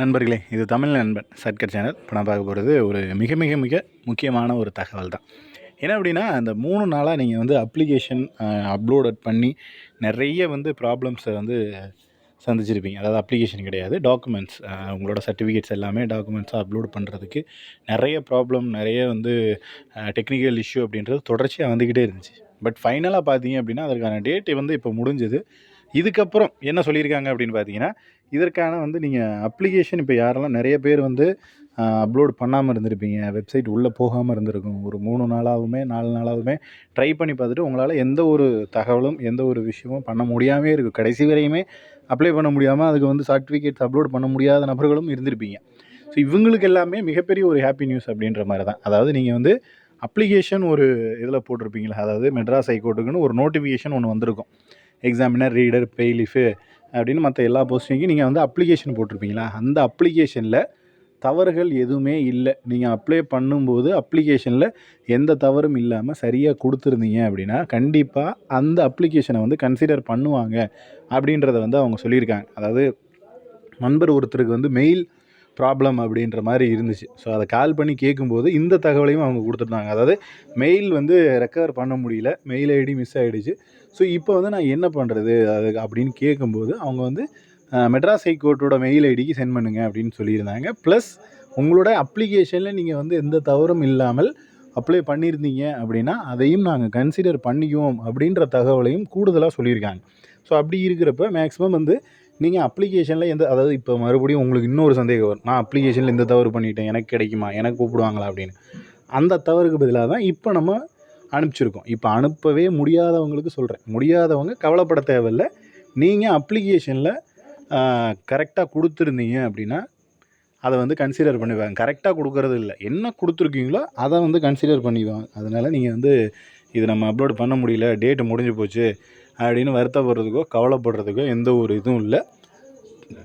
நண்பர்களே இது தமிழ் நண்பன் சர்க்கர் சேனல். இப்போ நான் பார்க்க போகிறது ஒரு மிக மிக மிக முக்கியமான ஒரு தகவல் தான். என்ன அப்படின்னா அந்த மூணு நாளாக நீங்கள் வந்து அப்ளிகேஷன் அப்லோடட் பண்ணி நிறைய வந்து ப்ராப்ளம்ஸை வந்து சந்திச்சிருப்பீங்க. அதாவது அப்ளிகேஷன் கிடையாது டாக்குமெண்ட்ஸ் உங்களோட சர்டிஃபிகேட்ஸ் எல்லாமே டாக்குமெண்ட்ஸாக அப்லோட் பண்ணுறதுக்கு நிறைய ப்ராப்ளம் நிறைய வந்து டெக்னிக்கல் இஷ்யூ அப்படின்றது தொடர்ச்சியாக வந்துக்கிட்டே இருந்துச்சு. பட் ஃபைனலாக பார்த்தீங்க அப்படின்னா அதற்கான டேட் வந்து இப்போ முடிஞ்சது. இதுக்கப்புறம் என்ன சொல்லியிருக்காங்க அப்படின்னு பார்த்தீங்கன்னா இதற்கான வந்து நீங்கள் அப்ளிகேஷன் இப்போ யாரெல்லாம் நிறைய பேர் வந்து அப்லோட் பண்ணாமல் இருந்திருப்பீங்க. வெப்சைட் உள்ளே போகாமல் இருந்திருக்கும். ஒரு மூணு நாளாகவுமே நாலு நாளாகவுமே ட்ரை பண்ணி பார்த்துட்டு உங்களால் எந்த ஒரு தகவலும் எந்த ஒரு விஷயமும் பண்ண முடியாமே இருக்கும் கடைசி வரையுமே அப்ளை பண்ண முடியாமல் அதுக்கு வந்து சர்டிஃபிகேட்ஸ் அப்லோட் பண்ண முடியாத நபர்களும் இருந்திருப்பீங்க. ஸோ இவங்களுக்கு எல்லாமே மிகப்பெரிய ஒரு ஹாப்பி நியூஸ் அப்படின்ற மாதிரி தான். அதாவது நீங்கள் வந்து அப்ளிகேஷன் ஒரு இதில் போட்டிருப்பீங்களா அதாவது மெட்ராஸ் ஹைகோர்ட்டுக்குன்னு ஒரு நோட்டிஃபிகேஷன் ஒன்று வந்திருக்கும். எக்ஸாமினர் ரீடர் பெய்லிஃபு அப்படின்னு மற்ற எல்லா போஸ்டிங்கும் நீங்கள் வந்து அப்ளிகேஷன் போட்டிருப்பீங்களா? அந்த அப்ளிகேஷனில் தவறுகள் எதுவுமே இல்லை. நீங்கள் அப்ளை பண்ணும்போது அப்ளிகேஷனில் எந்த தவறும் இல்லாமல் சரியாக கொடுத்துருந்தீங்க அப்படின்னா கண்டிப்பாக அந்த அப்ளிகேஷனை வந்து கன்சிடர் பண்ணுவாங்க அப்படின்றத வந்து அவங்க சொல்லியிருக்காங்க. அதாவது நண்பர் ஒருத்தருக்கு வந்து மெயில் ப்ராப்ளம் அப்படின்ற மாதிரி இருந்துச்சு. ஸோ அதை கால் பண்ணி கேட்கும்போது இந்த தகவலையும் அவங்க கொடுத்துருந்தாங்க. அதாவது மெயில் வந்து ரெக்கவர் பண்ண முடியல. மெயில் ஐடி மிஸ் ஆகிடுச்சு ஸோ இப்போ வந்து நான் என்ன பண்ணுறது அது அப்படின்னு கேட்கும்போது அவங்க வந்து மெட்ராஸ் ஹைகோர்ட்டோட மெயில் ஐடிக்கு சென்ட் பண்ணுங்க அப்படின்னு சொல்லியிருந்தாங்க. ப்ளஸ் உங்களோட அப்ளிகேஷனில் நீங்கள் வந்து எந்த தவறும் இல்லாமல் அப்ளை பண்ணியிருந்தீங்க அப்படின்னா அதையும் நாங்கள் கன்சிடர் பண்ணிக்குவோம் அப்படின்ற தகவலையும் கூடுதலாக சொல்லியிருக்காங்க. ஸோ அப்படி இருக்கிறப்ப மேக்ஸிமம் வந்து நீங்கள் அப்ளிகேஷனில் எந்த அதாவது இப்போ மறுபடியும் உங்களுக்கு இன்னொரு சந்தேகம் வரும். நான் அப்ளிகேஷனில் இந்த தவறு பண்ணிட்டேன் எனக்கு கிடைக்குமா? எனக்கு கூப்பிடுவாங்களா அப்படின்னு. அந்த தவறுக்கு பதிலாக தான் இப்போ நம்ம அனுப்பிச்சிருக்கோம். இப்போ அனுப்பவே முடியாதவங்களுக்கு சொல்கிறேன் முடியாதவங்க கவலைப்பட தேவையில்லை. நீங்கள் அப்ளிகேஷனில் கரெக்டாக கொடுத்துருந்தீங்க அப்படின்னா அதை வந்து கன்சிடர் பண்ணிப்பாங்க. கரெக்டாக கொடுக்கறது இல்லை. என்ன கொடுத்துருக்கீங்களோ அதை வந்து கன்சிடர் பண்ணிக்குவாங்க அதனால் நீங்கள் வந்து இது நம்ம அப்லோட் பண்ண முடியல டேட்டு முடிஞ்சு போச்சு அப்படின்னு வருத்தப்படுறதுக்கோ கவலைப்படுறதுக்கோ எந்த ஒரு இதுவும் இல்லை.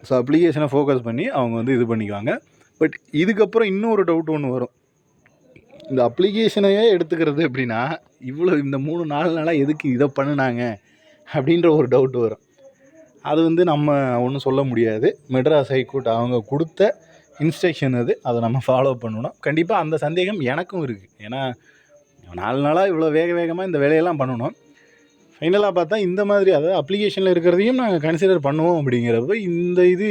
ஸோ அப்ளிகேஷனை ஃபோக்கஸ் பண்ணி அவங்க வந்து இது பண்ணிக்குவாங்க. பட் இதுக்கப்புறம் இன்னொரு டவுட் ஒன்று வரும். இந்த அப்ளிகேஷனையே எடுத்துக்கிறது எப்படின்னா இவ்வளோ இந்த மூணு நாலு நாளாக எதுக்கு இதை பண்ணினாங்க அப்படின்ற ஒரு டவுட் வரும். அது வந்து நம்ம ஒன்றும் சொல்ல முடியாது. மெட்ராஸ் ஹைகோர்ட் அவங்க கொடுத்த இன்ஸ்ட்ரக்ஷன் அது. அதை நம்ம ஃபாலோ பண்ணணும். கண்டிப்பாக அந்த சந்தேகம் எனக்கும் இருக்குது ஏன்னா நாலு நாளாக இவ்வளோ வேக வேகமாக இந்த வேலையெல்லாம் பண்ணணும். ஃபைனலாக பார்த்தா இந்த மாதிரி அதாவது அப்ளிகேஷனில் இருக்கிறதையும் நாங்கள் கன்சிடர் பண்ணுவோம் அப்படிங்கிறப்ப இந்த இது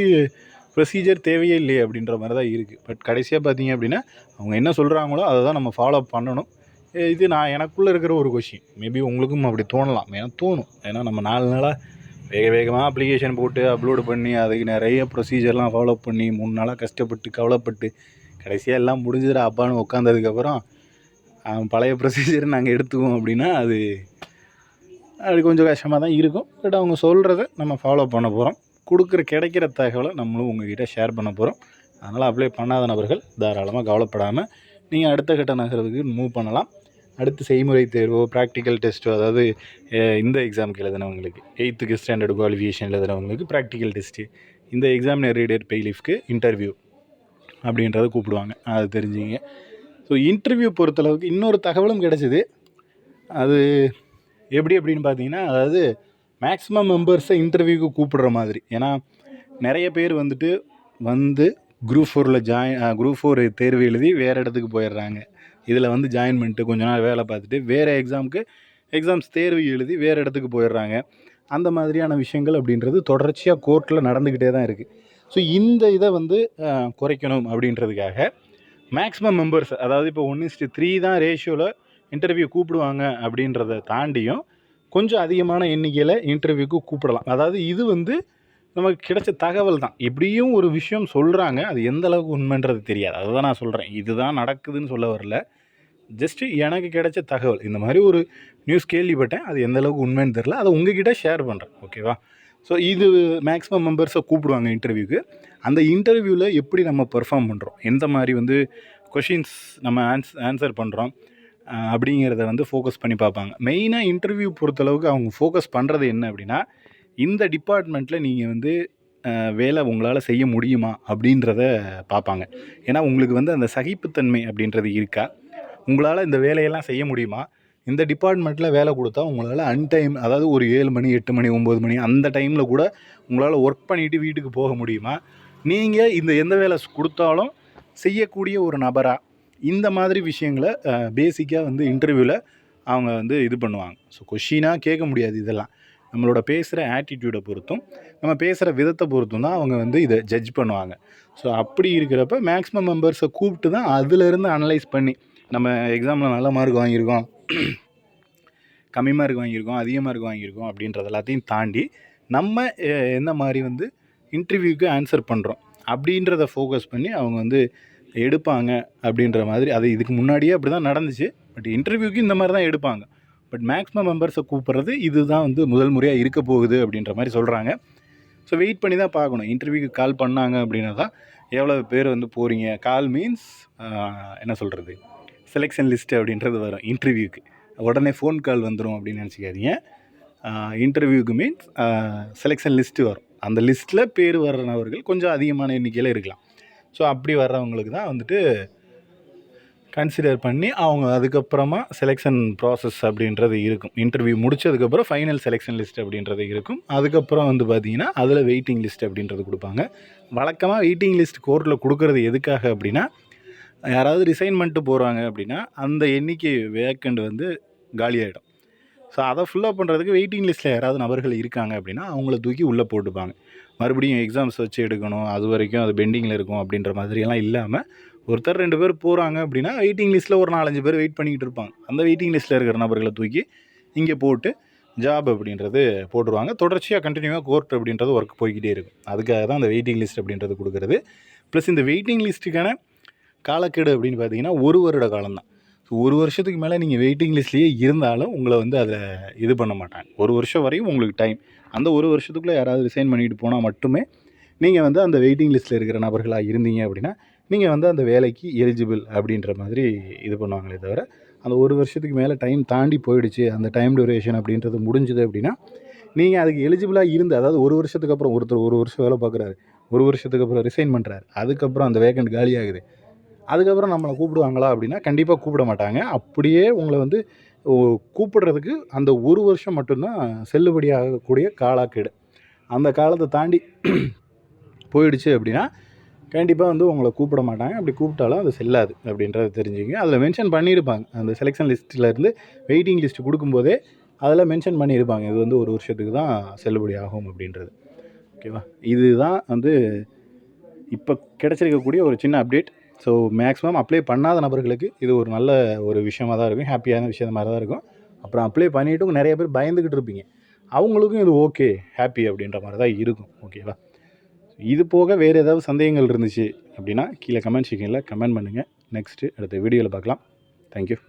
ப்ரொசீஜர் தேவையே இல்லையே அப்படின்ற மாதிரி தான் இருக்குது பட் கடைசியாக பார்த்தீங்க அப்படின்னா அவங்க என்ன சொல்கிறாங்களோ அதை தான் நம்ம ஃபாலோ பண்ணணும். இது நான் எனக்குள்ளே இருக்கிற ஒரு கொஷின் மேபி உங்களுக்கும் அப்படி தோணலாம். ஏன்னா தோணும். ஏன்னா நம்ம நாலு நாளாக வேக வேகமாக அப்ளிகேஷன் போட்டு அப்லோடு பண்ணி அதுக்கு நிறைய ப்ரொசீஜர்லாம் ஃபாலோ பண்ணி மூணு நாளாக கஷ்டப்பட்டு கவலைப்பட்டு கடைசியாக எல்லாம் முடிஞ்சிடா அப்பான்னு உட்காந்ததுக்கப்புறம் பழைய ப்ரொசீஜர் நாங்கள் எடுத்துக்குவோம் அப்படின்னா அது அது கொஞ்சம் கஷ்டமாக தான் இருக்கும். பட் அவங்க சொல்கிறத நம்ம ஃபாலோ பண்ண போகிறோம் கொடுக்குற கிடைக்கிற தகவலை நம்மளும் உங்ககிட்ட ஷேர் பண்ண போகிறோம் அதனால் அப்ளை பண்ணாத நபர்கள் தாராளமாக கவலைப்படாமல் நீங்கள் அடுத்த கட்ட நகரத்துக்கு மூவ் பண்ணலாம். அடுத்து செய்முறை தேர்வோ ப்ராக்டிக்கல் டெஸ்ட்டோ அதாவது இந்த எக்ஸாமுக்கு எழுதினவங்களுக்கு எயித்துக்கு ஸ்டாண்டர்ட் குவாலிஃபிகேஷன் எழுதினவங்களுக்கு ப்ராக்டிக்கல் டெஸ்ட்டு இந்த எக்ஸாம் ரீடர் பெய்லிஃப்க்கு இன்டர்வியூ அப்படின்றத கூப்பிடுவாங்க. அது தெரிஞ்சுங்க. ஸோ இன்டர்வியூ பொறுத்தளவுக்கு இன்னொரு தகவலும் கிடச்சிது. அது எப்படி அப்படின்னு பார்த்தீங்கன்னா அதாவது மேக்ஸிமம் மெம்பர்ஸை இன்டர்வியூக்கு கூப்பிடுற மாதிரி. ஏன்னா நிறைய பேர் வந்துட்டு வந்து குரூப் ஃபோரில் ஜாயின் குரூப் ஃபோர் தேர்வு எழுதி வேறு இடத்துக்கு போயிடுறாங்க. இதில் வந்து ஜாயின் பண்ணிட்டு கொஞ்ச நாள் வேலை பார்த்துட்டு வேறு எக்ஸாமுக்கு எக்ஸாம்ஸ் தேர்வு எழுதி வேறு இடத்துக்கு போயிடுறாங்க. அந்த மாதிரியான விஷயங்கள் அப்படின்றது தொடர்ச்சியாக கோர்ட்டில் நடந்துக்கிட்டே தான் இருக்குது ஸோ இந்த இதை வந்து குறைக்கணும் அப்படின்றதுக்காக மேக்ஸிமம் மெம்பர்ஸ் அதாவது இப்போ ஒன் இஸ்ட்டு த்ரீ தான் ரேஷியோவில் இன்டர்வியூ கூப்பிடுவாங்க அப்படின்றத தாண்டியும் கொஞ்சம் அதிகமான எண்ணிக்கையில் இன்டர்வியூக்கு கூப்பிடலாம். அதாவது இது வந்து நமக்கு கிடைச்ச தகவல் தான். இப்படியும் ஒரு விஷயம் சொல்கிறாங்க அது எந்த அளவுக்கு உண்மைன்றது தெரியாது. அதை தான் நான் சொல்கிறேன் இதுதான் நடக்குதுன்னு சொல்ல வரல. ஜஸ்ட்டு எனக்கு கிடைச்ச தகவல். இந்த மாதிரி ஒரு நியூஸ் கேள்விப்பட்டேன். அது எந்த அளவுக்கு உண்மைன்னு தெரில அதை உங்ககிட்ட ஷேர் பண்ணுறேன் ஓகேவா ஸோ இது மேக்ஸிமம் மெம்பர்ஸை கூப்பிடுவாங்க இன்டர்வியூக்கு அந்த இன்டர்வியூவில் எப்படி நம்ம பெர்ஃபார்ம் பண்ணுறோம் எந்த மாதிரி வந்து கொஷின்ஸ் நம்ம ஆன்ஸ் ஆன்சர் பண்ணுறோம் அப்படிங்கிறத வந்து ஃபோக்கஸ் பண்ணி பார்ப்பாங்க. மெயினாக இன்டர்வியூ பொறுத்தளவுக்கு அவங்க ஃபோக்கஸ் பண்ணுறது என்ன அப்படின்னா இந்த டிபார்ட்மெண்ட்டில் நீங்கள் வந்து வேலை உங்களால் செய்ய முடியுமா அப்படின்றத பார்ப்பாங்க. ஏன்னா உங்களுக்கு வந்து அந்த சகிப்புத்தன்மை அப்படின்றது இருக்கா? உங்களால் இந்த வேலையெல்லாம் செய்ய முடியுமா? இந்த டிபார்ட்மெண்ட்டில் வேலை கொடுத்தா உங்களால் அன்டைம் அதாவது ஒரு ஏழு மணி எட்டு மணி ஒம்பது மணி அந்த டைமில் கூட உங்களால் ஒர்க் பண்ணிவிட்டு வீட்டுக்கு போக முடியுமா? நீங்கள் இந்த எந்த வேலை கொடுத்தாலும் செய்யக்கூடிய ஒரு நபராக இந்த மாதிரி விஷயங்களை பேசிக்காக வந்து இன்டர்வியூவில் அவங்க வந்து இது பண்ணுவாங்க. ஸோ கொஷினாக கேட்க முடியாது இதெல்லாம். நம்மளோட பேசுகிற ஆட்டிடியூடை பொறுத்தும் நம்ம பேசுகிற விதத்தை பொறுத்தும் தான் அவங்க வந்து இதை ஜட்ஜ் பண்ணுவாங்க. ஸோ அப்படி இருக்கிறப்ப மேக்ஸிமம் மெம்பர்ஸை கூப்பிட்டு தான் அதுலேருந்து அனலைஸ் பண்ணி நம்ம எக்ஸாமில் நல்ல மார்க் வாங்கியிருக்கோம். கம்மி மார்க் வாங்கியிருக்கோம் அதிக மார்க் வாங்கியிருக்கோம் அப்படின்றது எல்லாத்தையும் தாண்டி நம்ம என்ன மாதிரி வந்து இன்டர்வியூக்கு ஆன்சர் பண்ணுறோம் அப்படின்றத ஃபோக்கஸ் பண்ணி அவங்க வந்து எடுப்பாங்க அப்படின்ற மாதிரி அது இதுக்கு முன்னாடியே அப்படி தான் நடந்துச்சு. பட் இன்டர்வியூக்கு இந்த மாதிரி தான் எடுப்பாங்க பட் மேக்ஸிமம் மெம்பர்ஸை கூப்பிட்றது இதுதான் வந்து முதல் முறையாக இருக்க போகுது அப்படின்ற மாதிரி சொல்கிறாங்க ஸோ வெயிட் பண்ணி தான் பார்க்கணும். இன்டர்வியூக்கு கால் பண்ணாங்க அப்படின்னா தான் எவ்வளோ பேர் வந்து போகிறீங்க கால் மீன்ஸ் என்ன சொல்கிறது செலெக்ஷன் லிஸ்ட்டு அப்படின்றது வரும் இன்டர்வியூக்கு உடனே ஃபோன் கால் வந்துடும் அப்படின்னு நினச்சிக்காதீங்க. இன்டர்வியூக்கு மீன்ஸ் செலெக்ஷன் லிஸ்ட்டு வரும். அந்த லிஸ்ட்டில் பேர் வர்ற நபர்கள் கொஞ்சம் அதிகமான எண்ணிக்கையில் இருக்கலாம். ஸோ அப்படி வர்றவங்களுக்கு தான் வந்துட்டு கன்சிடர் பண்ணி அவங்க அதுக்கப்புறமா செலெக்ஷன் ப்ராசஸ் அப்படின்றது இருக்கும். இன்டர்வியூ முடிச்சதுக்கப்புறம் ஃபைனல் செலெக்ஷன் லிஸ்ட் அப்படின்றது இருக்கும். அதுக்கப்புறம் வந்து பார்த்திங்கன்னா அதில் வெயிட்டிங் லிஸ்ட் அப்படின்றது கொடுப்பாங்க. வழக்கமாக வெயிட்டிங் லிஸ்ட் கோர்ட்டில் கொடுக்கறது எதுக்காக அப்படின்னா யாராவது ரிசைன் பண்ணிட்டு போகிறாங்க அப்படின்னா அந்த எண்ணிக்கை வேக்கண்ட் வந்து காலியாகிடும் ஸோ அதை ஃபுல்லப் பண்ணுறதுக்கு வெயிட்டிங் லிஸ்ட்டில் யாராவது நபர்கள் இருக்காங்க அப்படின்னா அவங்கள தூக்கி உள்ளே போட்டுப்பாங்க. மறுபடியும் எக்ஸாம்ஸ் வச்சு எடுக்கணும் அது வரைக்கும் அது பெண்டிங்கில் இருக்கும் அப்படின்ற மாதிரியெல்லாம் இல்லாமல் ஒருத்தர் ரெண்டு பேர் போகிறாங்க அப்படின்னா வெயிட்டிங் லிஸ்ட்டில் ஒரு நாலஞ்சு பேர் வெயிட் பண்ணிக்கிட்டு இருப்பாங்க. அந்த வெயிட்டிங் லிஸ்ட்டில் இருக்கிற நபர்களை தூக்கி இங்கே போட்டு ஜாப் அப்படின்றது போட்டுருவாங்க. தொடர்ச்சியாக கண்டினியூவாக கோர்ட் அப்படின்றது ஒர்க் போய்கிட்டே இருக்கும். அதுக்காக தான் அந்த வெயிட்டிங் லிஸ்ட் அப்படின்றது கொடுக்குறது. ப்ளஸ் இந்த வெயிட்டிங் லிஸ்ட்டுக்கான காலக்கெடு அப்படின்னு பார்த்தீங்கன்னா ஒரு வருட காலம்தான். ஸோ ஒரு வருஷத்துக்கு மேலே நீங்கள் வெயிட்டிங் லிஸ்ட்லேயே இருந்தாலும் உங்களை வந்து அதை இது பண்ண மாட்டாங்க. ஒரு வருஷம் வரையும் உங்களுக்கு டைம் அந்த ஒரு வருஷத்துக்குள்ளே யாராவது ரிசைன் பண்ணிட்டு போனால் மட்டுமே நீங்கள் வந்து அந்த வெயிட்டிங் லிஸ்ட்டில் இருக்கிற நபர்களாக இருந்தீங்க அப்படின்னா நீங்கள் வந்து அந்த வேலைக்கு எலிஜிபிள் அப்படின்ற மாதிரி இது பண்ணுவாங்களே தவிர அந்த ஒரு வருஷத்துக்கு மேலே டைம் தாண்டி போயிடுச்சு அந்த டைம் டியூரேஷன் அப்படின்றது முடிஞ்சுது அப்படின்னா நீங்கள் அதுக்கு எலிஜிபிளாக இருந்து அதாவது ஒரு வருஷத்துக்கு அப்புறம் ஒருத்தர் ஒரு வருஷம் வேலை பார்க்குறாரு ஒரு வருஷத்துக்கு அப்புறம் ரிசைன் பண்ணுறாரு அதுக்கப்புறம் அந்த வேக்கண்ட் காலி ஆகுது அதுக்கப்புறம் நம்மளை கூப்பிடுவாங்களா அப்படின்னா கண்டிப்பாக கூப்பிட மாட்டாங்க. அப்படியே உங்களை வந்து கூப்பிடுறதுக்கு அந்த ஒரு வருஷம் மட்டும்தான் செல்லுபடியாகக்கூடிய காலாக்கெடு. அந்த காலத்தை தாண்டி போயிடுச்சு அப்படின்னா கண்டிப்பாக வந்து உங்களை கூப்பிட மாட்டாங்க. அப்படி கூப்பிட்டாலும் அது செல்லாது அப்படின்றத தெரிஞ்சுங்க அதில் மென்ஷன் பண்ணியிருப்பாங்க. அந்த செலெக்ஷன் லிஸ்ட்டில் இருந்து வெயிட்டிங் லிஸ்ட் கொடுக்கும்போதே அதில் மென்ஷன் பண்ணியிருப்பாங்க. இது வந்து ஒரு வருஷத்துக்கு தான் செல்லுபடி ஆகும் அப்படின்றது. ஓகேவா? இதுதான் வந்து இப்போ கிடச்சிருக்கக்கூடிய ஒரு சின்ன அப்டேட் ஸோ மேக்ஸிமம் அப்ளை பண்ணாத நபர்களுக்கு இது ஒரு நல்ல ஒரு விஷயமாக தான் இருக்கும். ஹாப்பியான விஷயம் மாதிரி தான் இருக்கும். அப்புறம் அப்ளை பண்ணிவிட்டும் நிறைய பேர் பயந்துக்கிட்டு இருப்பீங்க. அவங்களுக்கும் இது ஓகே ஹாப்பி அப்படின்ற மாதிரி தான் இருக்கும். ஓகேவா இது போக வேறு ஏதாவது சந்தேகங்கள் இருந்துச்சு அப்படின்னா கீழே கமெண்ட் செக்ஷனில் கமெண்ட் பண்ணுங்கள் நெக்ஸ்ட்டு அடுத்த வீடியோவில் பார்க்கலாம். தேங்க்யூ